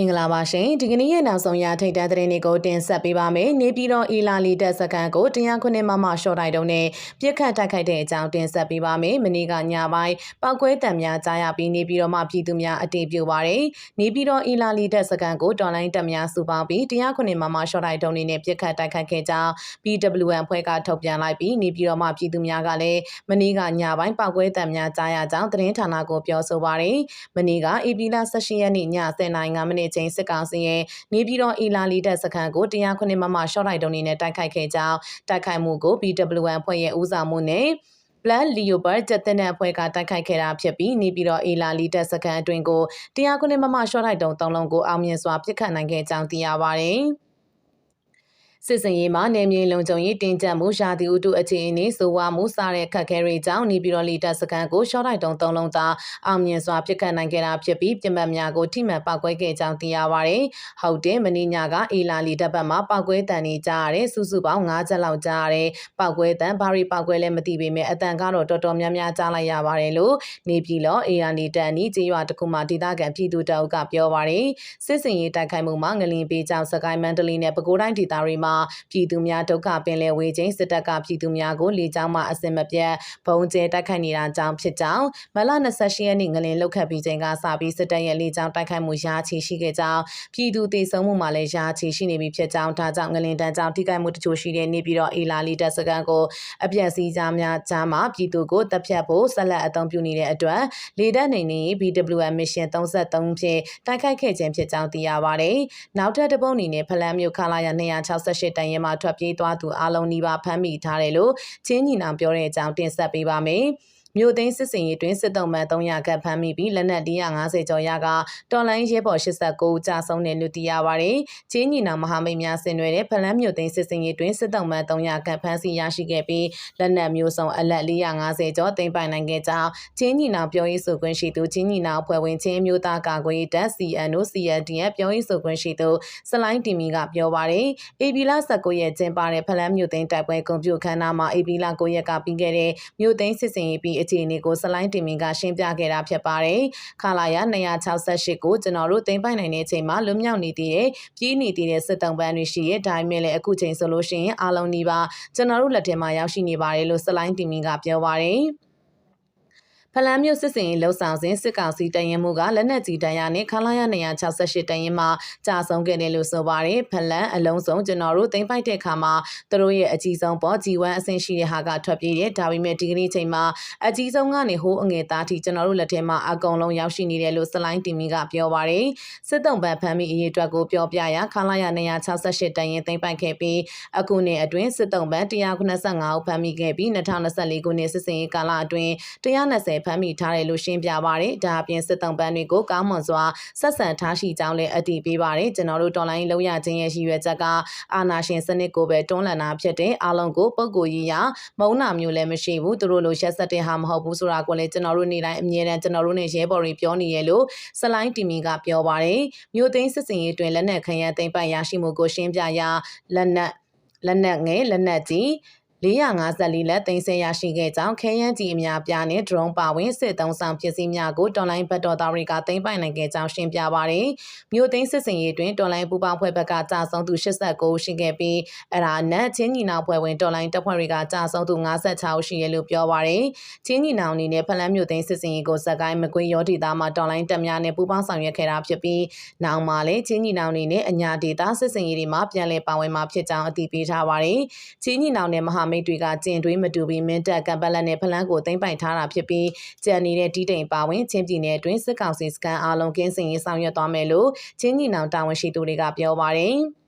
မင်္ဂလာပါရှင်ဒီကနေ့ရဲ့နောက်ဆုံးရထိတ်တန်းသတင်းတွေကိုတင်ဆက်ပေးပါမယ်နေပြည်တော်အီလာလီတက်စကန်ကိုတရားခွင့်မမရှော့တိုက်တုံးနဲ့ပြစ်ခတ်တိုက်ခိုက်တဲ့အကြောင်းတင်ဆက်ပေးပါမယ်မနေ့ကညပိုင်းပောက်ကွဲတံများကြားရပြီးနေပြည်တော်မှာပြည်သူများအတေပြုပါတယ်နေပြည်တော်အီလာလီတက်စကန်ကိုတော်လိုင်းတက်များစုပေါင်းပြီးတရားခွင့်မမရှော့တိုက်တုံးနဲ့ပြစ်ခတ်တိုက်ခိုက်ခဲ့ကြောင်း BWN ဖွဲ့ကထုတ်ပြန်လိုက်ပြီးနေပြည်တော်မှာပြည်သူများကလည်းမနေ့ကညပိုင်းပောက်ကွဲတံများကြားရကြောင်းသတင်းဌာနကိုပြောဆိုပါတယ်မနေ့က AP လ18ရက်နေ့ည10:05မိနစ်ချိန်စစ်ကောင်စီရဲ့နေပြည်တော်အီလာလီတက်စခန်းကိုတရားခွင့်မမရှော့တိုက်တုံးနေနဲ့တိုက်ခိုက်ခဲ့ကြောင်းတိုက်ခိုက်မှုကို BWN ဖွဲ့ရဲ့ဦးဆောင်မှုနဲ့ Plan Leopard ကျက်တဲ့အဖွဲ့ကတိုက်ခိုက်ခဲ့တာဖြစ်ပြီးနေပြည်တော်အေလာလီတက်စကန်အတွင်းကိုတရားခွင့်မမရှော့တိုက်တုံးသုံးလုံးကိုအောင်မြင်စွာပစ်ခတ်နိုင်ခဲ့ကြောင်းသိရပါတယ်။ စစ်စင်ရေးမှာနေမြေလုံခြုံရေးတင်ကြပ်မှုရာသီဥတုအခြေအနေဆိုဝါမှုစတဲ့ခက်ခဲတွေကြောင့်နေပြည်တော်လီတပ်စခန်းကိုရှော့တိုက်တုံးသုံးလုံးသာအောင်မြင်စွာပြစ်ခတ်နိုင်ခဲ့တာဖြစ်ပြီးပြင်ပများကိုထိမှန်ပောက်ကွဲခဲ့ကြောင်းသိရပါတယ်။ဟုတ်တယ်မင်းညကအေလာလီတပ်ဘက်မှာပောက်ကွဲတန်နေကြရတဲ့စုစုပေါင်း9ချက်လောက်ကြားရတဲ့ပောက်ကွဲတန်ဘာရီပောက်ကွဲလဲမသိပေမဲ့အတန်ကတော့တော်တော်များများကြားလိုက်ရပါတယ်လို့နေပြည်တော်အေလာလီတန်နီကျေးရွာတစ်ခုမှဒေသခံပြည်သူတအုပ်ကပြောပါတယ်။စစ်စင်ရေးတိုက်ခိုက်မှုမှာငလင်ပေးကြောင်စကိုင်းမန္တလေးနဲ့ပဲခူးတိုင်းဒေသတွေမှာပြည်သူများဒုက္ခပင်လယ်ဝေးချင်းစစ်တပ်ကပြည်သူများကိုလေကြောင်းမှအစင်မပြတ်ဘုံကျဲတိုက်ခိုက်နေတာကြောင့်ဖြစ်ကြောင်းမလ28ရက်နေ့ငလင်လောက်ခတ်ပြီးချိန်ကစပြီးစစ်တပ်ရဲ့လေကြောင်းတိုက်ခိုက်မှုရာချီရှိခဲ့ကြောင်းပြည်သူတေဆုံးမှုမှာလည်းရာချီရှိနေပြီဖြစ်ကြောင်းဒါကြောင့်ငလင်တန်းကြောင့်ထိခိုက်မှုတချို့ရှိတဲ့နေပြီးတော့အေလာလီတပ်စကန်ကိုအပြက်စီးကြားများကြားမှာပြည်သူကိုတပ်ဖြတ်ဖို့ဆက်လက်အသုံးပြုနေတဲ့အတွက်လေတပ်နေနေ BWM mission 33ဖြင့်တိုက်ခိုက်ခဲ့ခြင်းဖြစ်ကြောင်းသိရပါတယ်။နောက်ထပ်တစ်ပုံအနေနဲ့ဖလန်းမြို့ခလာရ268တန်ရဲမှာထွက်ပြေးသွားသူအလုံးနီးပါးဖမ်းမိထားတယ်လို့ချင်းညီနောင်ပြောတဲ့အကြောင်းတင်ဆက်ပေးပါမယ်။ မြို့သိမ်းစစ်စင်ရေးတွင်စစ်တုံးမှန်300ခန့်ဖမ်းမိပြီးလက်နက်150ကျော်ရကတော်လိုင်းရဲဘော်89ဦးကြာဆုံးတယ်လို့သိရပါတယ်။ချင်းညီနောင်မဟာမိတ်များဆင်နွှဲတဲ့ဖလန်းမြို့သိမ်းစစ်စင်ရေးတွင်စစ်တုံးမှန်300ခန့်ဖမ်းဆီးရရှိခဲ့ပြီးလက်နက်မျိုးစုံအလက်450ကျော်သိမ်းပိုင်နိုင်ခဲ့ကြောင်းချင်းညီနောင်ပြောရေးဆိုခွင့်ရှိသူချင်းညီနောင်ဖွဲ့ဝင်ချင်းမျိုးသားကာကွယ်တပ် CNO CNDF ပြောရေးဆိုခွင့်ရှိသူစလိုင်းတီမီကပြောပါတယ်။ AB လ19ရက်ကျင်းပတဲ့ဖလန်းမြို့သိမ်းတိုက်ပွဲကွန်ပျူခန်းနာမှာ AB လ9ရက်ကပြီးခဲ့တဲ့မြို့သိမ်းစစ်စင်ရေးပြီးအခြေအနေကိုစလိုင်းတင်မင်ကရှင်းပြခဲ့တာဖြစ်ပါတယ်။ခလာရ268ကိုကျွန်တော်တို့သိမ်းပိုက်နိုင်တဲ့အချိန်မှာလွတ်မြောက်နေသေးတဲ့ပြည်နေသေးတဲ့စစ်တုံးပန်းတွေရှိရဲ့ဒါပေမဲ့လည်းအခုချိန်ဆိုလို့ရှိရင်အားလုံးဒီပါကျွန်တော်တို့လက်ထဲမှာရောက်ရှိနေပါတယ်လို့စလိုင်းတင်မင်ကပြောပါတယ်။ ဖလန်းမြို့စစ်စင်လှုပ်ဆောင်စဉ်စစ်ကောင်စီတရင်မှုကလက်နက်ကြီးတန်ရနဲ့ခလာရ268တရင်မှာကြာဆုံးခဲ့တယ်လို့ဆိုပါတယ်ဖလန်းအလုံးစုံကျွန်တော်တို့သိမ့်ပိုက်တဲ့ခါမှာသူတို့ရဲ့အကြီးဆုံးပေါ် G1 အဆင့်ရှိတဲ့ဟာကထွက်ပြေးတယ်ဒါပေမဲ့ဒီကနေ့ချိန်မှာအကြီးဆုံးကနေဟိုးအငယ်သားထိကျွန်တော်တို့လက်ထဲမှာအကုန်လုံးရောက်ရှိနေတယ်လို့စလိုင်းတင်မီကပြောပါတယ်စစ်တုံးပန်ဖမ်းမိအရေးအတွက်ကိုပြောပြရခလာရ268တရင်သိမ့်ပိုက်ခဲ့ပြီးအခုနှစ်အတွင်းစစ်တုံးပန်195ဦးဖမ်းမိခဲ့ပြီး2024ခုနှစ်စစ်စင်ရေးကာလအတွင်း120ဖမ်းမိထားတယ်လို့ရှင်းပြပါတယ်။ဒါအပြင်စစ်တုံးပန်းတွေကိုကောင်းမွန်စွာဆက်ဆံထားရှိကြောင်းလည်းအတည်ပြုပါတယ်။ကျွန်တော်တို့တော်လိုင်းလုံးရခြင်းရဲ့ရည်ရွယ်ချက်ကအာနာရှင်စနစ်ကိုပဲတွန်းလှန်တာဖြစ်တဲ့အားလုံးကိုပုံကိုရည်ရမုံနာမျိုးလည်းမရှိဘူးသူတို့လိုရက်ဆက်တဲ့ဟာမဟုတ်ဘူးဆိုတာကိုလည်းကျွန်တော်တို့နေ့တိုင်းအမြဲတမ်းကျွန်တော်တို့နဲ့ရဲဘော်တွေပြောနေရလို့စလိုင်းတီမီကပြောပါတယ်။မြို့သိမ်းစစ်စင်ရေးတွင်လက်နက်ခရမ်းသိမ်းပိုက်ရရှိမှုကိုရှင်းပြရာလက်နက်လက်နက်ငယ်လက်နက်ကြီး 454လက်သိမ်းဆည်းရရှိခဲ့ကြောင်းခဲယမ်းကြီးအများပြားနဲ့ drone ပါဝင်စစ်သုံးဆောင်ပစ္စည်းများကိုတော်လိုင်းဘတ်တော်သားတွေကသိမ်းပိုင်နိုင်ခဲ့ကြောင်းရှင်းပြပါရယ်မြို့သိမ်းစစ်စင်ရေးတွင်တော်လိုင်းပူပေါင်းဖွဲ့ဘက်ကကြာဆုံးသူ89ရှိခဲ့ပြီးအရာနက်ချင်းညီနောင်ဖွဲ့ဝင်တော်လိုင်းတပ်ဖွဲ့တွေကကြာဆုံးသူ56ရှိရလို့ပြောပါရယ်ချင်းညီနောင်အနေနဲ့ဖလန်းမြို့သိမ်းစစ်စင်ရေးကိုစကိုင်းမကွေးရောဒေသမှာတော်လိုင်းတပ်များနဲ့ပူးပေါင်းဆောင်ရွက်ခဲ့တာဖြစ်ပြီးနောက်မှာလည်းချင်းညီနောင်အနေနဲ့အညာဒေသစစ်စင်ရေးတွေမှာပြန်လည်ပါဝင်မှာဖြစ်ကြောင်းအတည်ပြုထားပါရယ်ချင်းညီနောင်နဲ့မဟာမိတ်တွေကကျင်တွေးမတူပြီးမင်းတပ်ကံပလက်နဲ့ဖလန်းကိုသိမ်းပိုင်ထားတာဖြစ်ပြီးကြံနေတဲ့တီးတိမ်ပါဝင်ချင်းပြည်နယ်အတွင်းစစ်ကောင်စီစကန်အားလုံးကင်းစင်ရေးဆောင်ရွက်သွားမယ်လို့ချင်းညီနောင်တာဝန်ရှိသူတွေကပြောပါတယ်။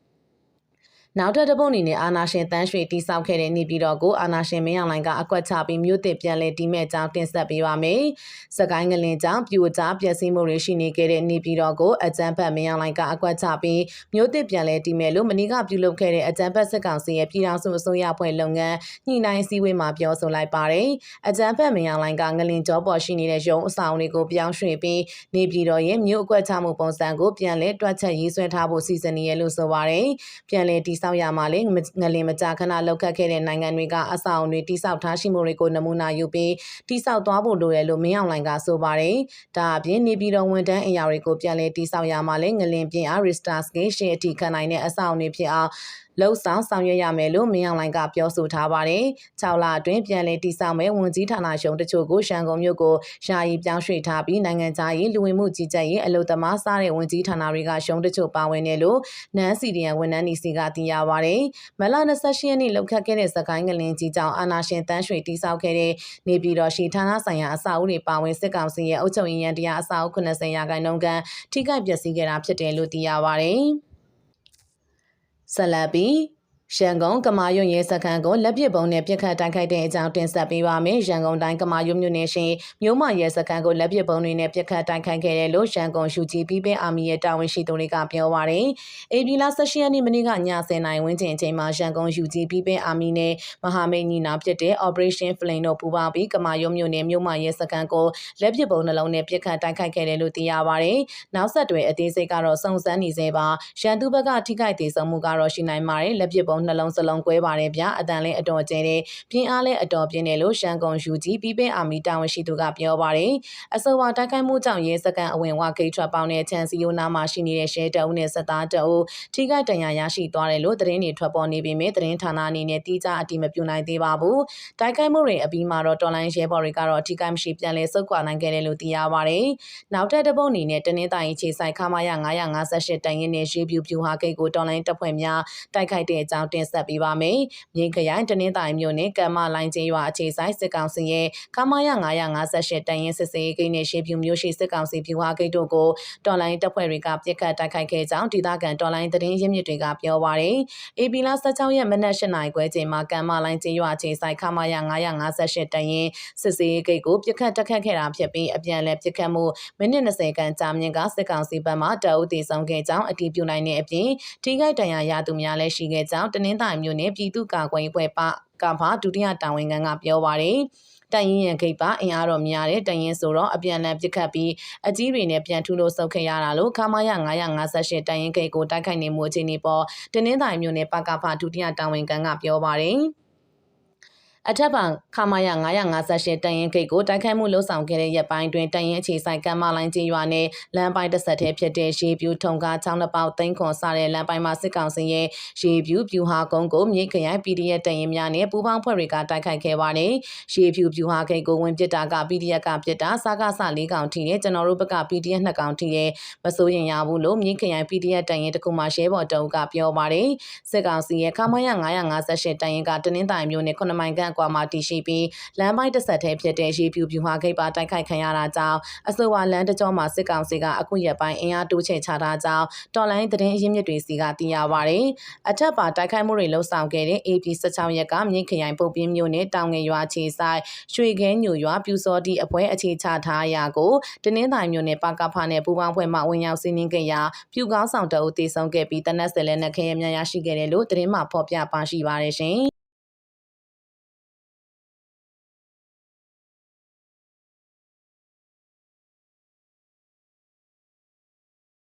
နောက်ထပ်တစ်ပုတ်အနေနဲ့အာနာရှင်တန်းရွှေတိစောက်ခဲ့တဲ့နေပြည်တော်ကိုအာနာရှင်မင်းအောင်လိုင်ကအကွက်ချပြီးမြို့တစ်ပြန်လဲတီးမဲ့ကြောင်းတင်ဆက်ပေးပါမယ်။စကိုင်းငလင်ကြောင့်ပြိုကျပျက်စီးမှုတွေရှိနေခဲ့တဲ့နေပြည်တော်ကိုအကြမ်းဖက်မင်းအောင်လိုင်ကအကွက်ချပြီးမြို့တစ်ပြန်လဲတီးမဲ့လို့မနီကပြုလုပ်ခဲ့တဲ့အကြမ်းဖက်စစ်ကောင်စီရဲ့ပြည်ထောင်စုအစိုးရဖွဲ့လုပ်ငန်းညှိနှိုင်းစည်းဝေးမှာပြောဆိုလိုက်ပါတယ်။အကြမ်းဖက်မင်းအောင်လိုင်ကငလင်ကြောပေါ်ရှိနေတဲ့ရုံးအဆောင်တွေကိုပြောင်းရွှေ့ပြီးနေပြည်တော်ရဲ့မြို့အကွက်ချမှုပုံစံကိုပြန်လဲတွက်ချက်ရေးဆွဲထားဖို့စီစဉ်နေရလို့ဆိုပါတယ်။ပြန်လဲတီဆောက်ရမှာလေငလင်မကြာခဏလောက်ခတ်ခဲ့တဲ့နိုင်ငံတွေကအဆောက်အုံတွေတိဆောက်ထားရှိမှုတွေကိုနမူနာယူပြီးတိဆောက်သွားဖို့လိုတယ်လို့မင်းအောင်လှိုင်ကဆိုပါတယ်။ဒါအပြင်နေပြည်တော်ဝန်တန်းအရာတွေကိုပြန်လည်တိဆောက်ရမှာလေငလင်ပြင်အား Ristar Scale ရှေ့အထိခံနိုင်တဲ့အဆောက်အုံတွေဖြစ်အောင်လှုပ်ဆောင်ဆောင်ရွက်ရမယ်လို့မင်းအောင်လှိုင်ကပြောဆိုထားပါတယ်။6လအတွင်းပြန်လည်တည်ဆောက်မဲ့ဝန်ကြီးဌာနရှုံတချို့ကိုရှန်ကုန်မြို့ကိုယာယီပြောင်းရွှေ့ထားပြီးနိုင်ငံခြားရေးလူဝင်မှုကြီးကြပ်ရေးအလုပ်သမားစားတဲ့ဝန်ကြီးဌာနတွေကရှုံတချို့ပါဝင်တယ်လို့နန်းစီဒီယန်ဝန်ထမ်းနေစီကသိရပါတယ်။မလ28ရက်နေ့လောက်ခတ်ခဲ့တဲ့စကိုင်းကလင်ကြီးကြောင့်အာနာရှင်တန်းရွှေတည်ဆောက်ခဲ့တဲ့နေပြည်တော်ရှိဌာနဆိုင်ရာအဆောက်အဦတွေပါဝင်စစ်ကောင်စီရဲ့အုပ်ချုပ်ရေးရန်တရားအဆောက်အဦ90ရာခိုင်နှုန်းခန့်ထိခိုက်ပျက်စီးခဲ့တာဖြစ်တယ်လို့သိရပါတယ်။ဆက်လက်ပြီး ရန်ကုန်ကမာရွတ်ရဲစခန်းကိုလက်ပစ်ပုံနဲ့ပြစ်ခတ်တိုက်ခိုက်တဲ့အကြောင်းတင်ဆက်ပေးပါမယ်။ရန်ကုန်တိုင်းကမာရွတ်မြို့နယ်ရှိမြို့မရဲစခန်းကိုလက်ပစ်ပုံတွေနဲ့ပြစ်ခတ်တိုက်ခိုက်ခဲ့တယ်လို့ရန်ကုန်ရှူကြီးပြည်ပင်းအာမီရဲ့တာဝန်ရှိသူတွေကပြောပါရယ်။အေပီလာ16ရက်နေ့မနေ့ကည10:00နာရီဝန်းကျင်အချိန်မှာရန်ကုန်ရှူကြီးပြည်ပင်းအာမီနဲ့မဟာမိတ်ညီနာဖြစ်တဲ့ Operation Flame တို့ပူးပေါင်းပြီးကမာရွတ်မြို့နယ်မြို့မရဲစခန်းကိုလက်ပစ်ပုံနှလုံးနဲ့ပြစ်ခတ်တိုက်ခိုက်ခဲ့တယ်လို့သိရပါရယ်။နောက်ဆက်တွဲအသေးစိတ်ကတော့စုံစမ်းနေသေးပါ။ရန်သူဘက်ကထိခိုက်ဒေဆုံးမှုကတော့ရှိနိုင်ပါတယ်။လက်ပစ်ပုံနှလုံးစလုံးကွဲပါတယ်ဗျအတန်လဲအတော်ကျဲတယ်ပြင်းအားလဲအတော်ပြင်းတယ်လို့ရှန်ကုန်ယူကြီးပြည်ပင်းအာမီတာဝန်ရှိသူကပြောပါတယ်အဆိုပါတိုက်ခိုက်မှုကြောင့်ရဲစကန်အဝင်ဝဂိတ်ထွက်ပေါင်းတဲ့ချန်စီယိုနာမှာရှိနေတဲ့ရှဲတအုပ်နဲ့စက်သားတအုပ်ထိခိုက်ဒဏ်ရာရရှိသွားတယ်လို့သတင်းတွေထွက်ပေါ်နေပေမဲ့သတင်းဌာနအနေနဲ့တိကျအတိမပြုနိုင်သေးပါဘူးတိုက်ခိုက်မှုတွေအပြီးမှာတော့တော်လိုင်းရဲဘော်တွေကတော့အထိခိုက်မရှိပြန်လဲဆုတ်ခွာနိုင်ခဲ့တယ်လို့သိရပါတယ်နောက်ထပ်တစ်ပုတ်အနေနဲ့တနင်္သာရီခြေဆိုင်ခမာရ958တန်ရင်နဲ့ရေပြူပြူဟာဂိတ်ကိုတော်လိုင်းတပ်ဖွဲ့များတိုက်ခိုက်တဲ့အကြောင်းတင်ဆက်ပေးပါမယ်။မြိန်ခရိုင်တနင်္သာရီမြို့နယ်ကမ္မလိုင်းကျေးရွာအခြေဆိုင်စစ်ကောင်စီရဲ့ခမာရ958တန်ရင်စစ်စေးဂိတ်နဲ့ရှေးပြူမျိုးရှိစစ်ကောင်စီပြူဟာဂိတ်တို့ကိုတော်လိုင်းတပ်ဖွဲ့တွေကပြစ်ခတ်တိုက်ခိုက်ခဲ့ကြောင်းဒေသခံတော်လိုင်းသတင်းရင်းမြစ်တွေကပြောပါရယ်။ AP လ16ရက်မနက်၈နာရီခွဲချိန်မှာကမ္မလိုင်းကျေးရွာအခြေဆိုင်ခမာရ958တန်ရင်စစ်စေးဂိတ်ကိုပြစ်ခတ်တက်ခတ်ခဲ့တာဖြစ်ပြီးအပြန်အလှန်ပြစ်ခတ်မှုမိနစ်20ခန့်ကြာမြင့်ကစစ်ကောင်စီဘက်မှတအုပ်တည်ဆောင်ခဲ့ကြောင်းအတည်ပြုနိုင်တဲ့အပြင်ထိခိုက်ဒဏ်ရာရသူများလည်းရှိခဲ့ကြောင်းတနင်္သာရီမြို့နယ်ပြည်သူ့ကာကွယ်ရေးဖွဲ့ပကမှဒုတိယတာဝန်ခံကပြောပါရယ်တန်ရင်ရန်ခိတ်ပါအင်အားတော်များတဲ့တန်ရင်ဆိုတော့အပြန်အလှန်ပစ်ခတ်ပြီးအကြီးတွေနဲ့ပြန်ထူလို့ဆုတ်ခဲ့ရတာလို့ခမာရ958တန်ရင်ခိတ်ကိုတိုက်ခိုက်နေမှုအခြေအနေပေါ်တနင်္သာရီမြို့နယ်ပကဖဒုတိယတာဝန်ခံကပြောပါတယ် အထက်ပါခမာယ958တန်ရင်ဂိတ်ကိုတိုက်ခိုက်မှုလှုံ့ဆော်ခဲ့တဲ့ရက်ပိုင်းတွင်တန်ရင်အခြေဆိုင်ကမ်းမလိုင်းကျေးရွာနဲ့လမ်းပိုင်းတစ်ဆက်တည်းဖြစ်တဲ့ရေပြူထုံကားချောင်းတစ်ပေါက်သိန်းခွန်စတဲ့လမ်းပိုင်းမှာစစ်ကောင်စီရဲ့ရေပြူပြူဟာကုန်းကိုမြိတ်ခရိုင် PDF တန်ရင်များနဲ့ပူးပေါင်းဖွဲ့တွေကတိုက်ခိုက်ခဲ့ပါတယ်။ရေပြူပြူဟာဂိတ်ကိုဝင်ပစ်တာက PDF ကပစ်တာစကားစ၄កောင်ထိနဲ့ကျွန်တော်တို့ဘက်က PDF 2កောင်ထိရဲ့မစိုးရင်ရဘူးလို့မြိတ်ခရိုင် PDF တန်ရင်တခုမှရှဲဘော်တုံးကပြောပါတယ်။စစ်ကောင်စီရဲ့ခမာယ958တန်ရင်ကတနင်္သာရီမြို့နယ်9မိုင်ခန့်ကွာမှာတည်ရှိပြီးလမ်းပိုင်းတစ်ဆက်တည်းဖြစ်တဲ့ရေပြူပြူဟာဂိတ်ပါတိုက်ခိုက်ခံရတာကြောင့်အဆိုပါလမ်းတစ်ကြောမှာစစ်ကောင်စီကအခုရက်ပိုင်းအင်အားတိုးချဲ့ချထားကြောင်းတော်လိုင်းသတင်းအရင်းမြစ်တွေစီကသိရပါဗျ။အထက်ပါတိုက်ခိုက်မှုတွေလှုံ့ဆော်ခဲ့တဲ့ AP 16ရက်ကမြင့်ခရိုင်ပုတ်ပြင်းမြို့နယ်တောင်ငယ်ရွာခြေဆိုင်ရွှေခဲညိုရွာပြူစောတိအပွဲအခြေချထားရာကိုတနင်္သာရီမြို့နယ်ပကဖာနဲ့ပူပေါင်းဖွဲ့မှဝင်ရောက်စီးနင်းခဲ့ရာပြူကောင်းဆောင်တအုပ်တေဆုံးခဲ့ပြီးတနက်စလဲနဲ့ခရဲများရရှိခဲ့တယ်လို့သတင်းမှဖော်ပြပါရှိပါတယ်ရှင်။